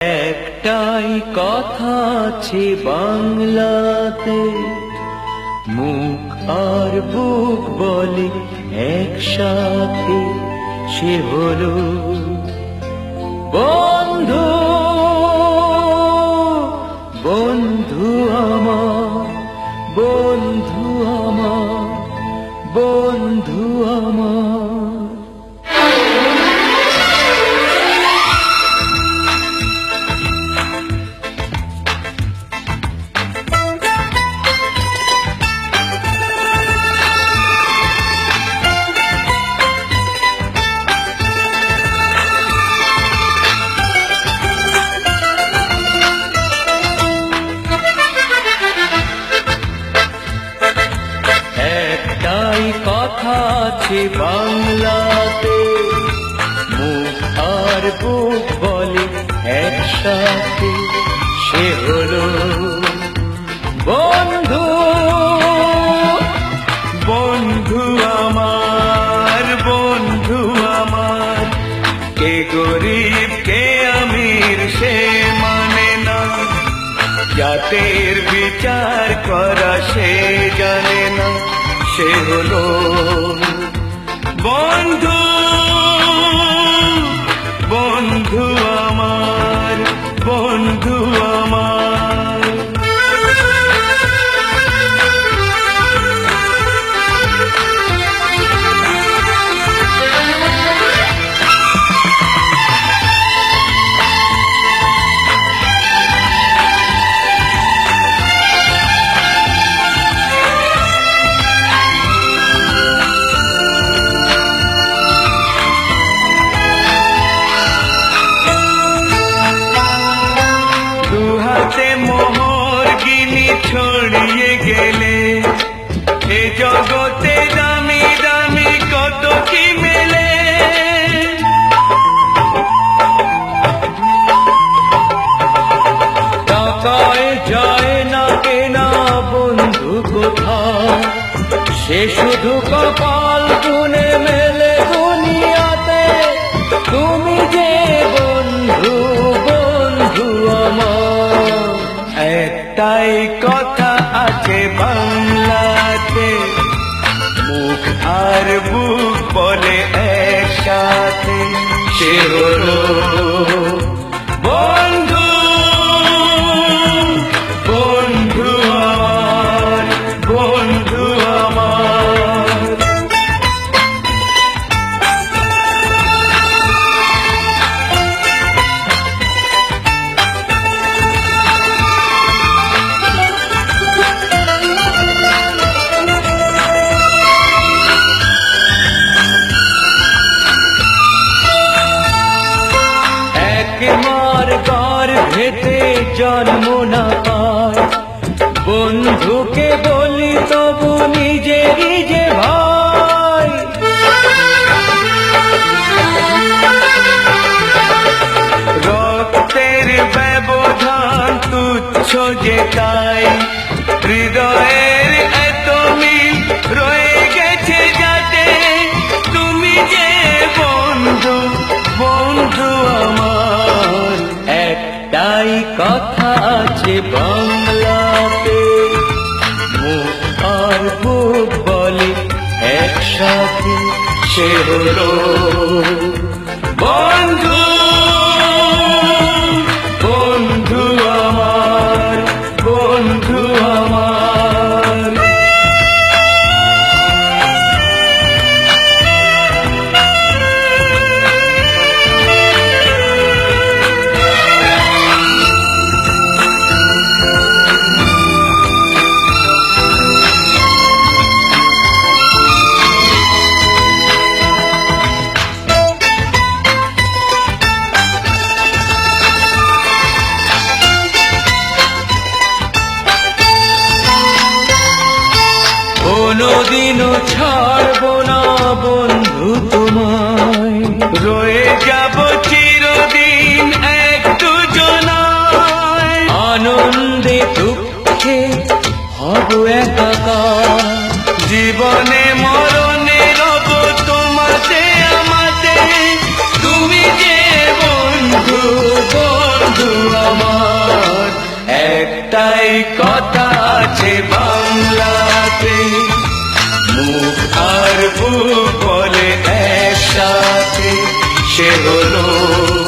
একটাই কথা আছে বাংলাতে, মুখ আর বুক বলে একসাথে, সে হলো বন্ধু। বন্ধু আমার বন্ধু আমার, বন্ধু একসাথে সে হলো বন্ধু। বন্ধু আমার বন্ধু আমার। কে গরিব, কে আমির, সে মানে না। জাতের বিচার করা সে জানে না। সে হলো বন্ধু মোহর গিনি ছড়িয়ে গেলে। এ জগতে দামি দামি কত কি মেলে। টাকায় যায় না কেনা বন্ধু কোথাও। সে শুধু কপাল একটাই কথা আছে বাংলাতে। মুখ আর বুক বলে একসাথে। সে হলো বন্ধুকে বলি তবু নিজেরই যে ভাই। রক্তের ব্যবধান তুচ্ছ যে তাই একসাথে সে হলো বন্ধু। প্রভু একাকার জীবনে মরণে রব তোমাতে, আমাতে। তুমি যে বন্ধু বন্ধু আমার। একটাই কথা আছে বাংলাতে। মুখ আর বুক বলে একসাথে। সে হলো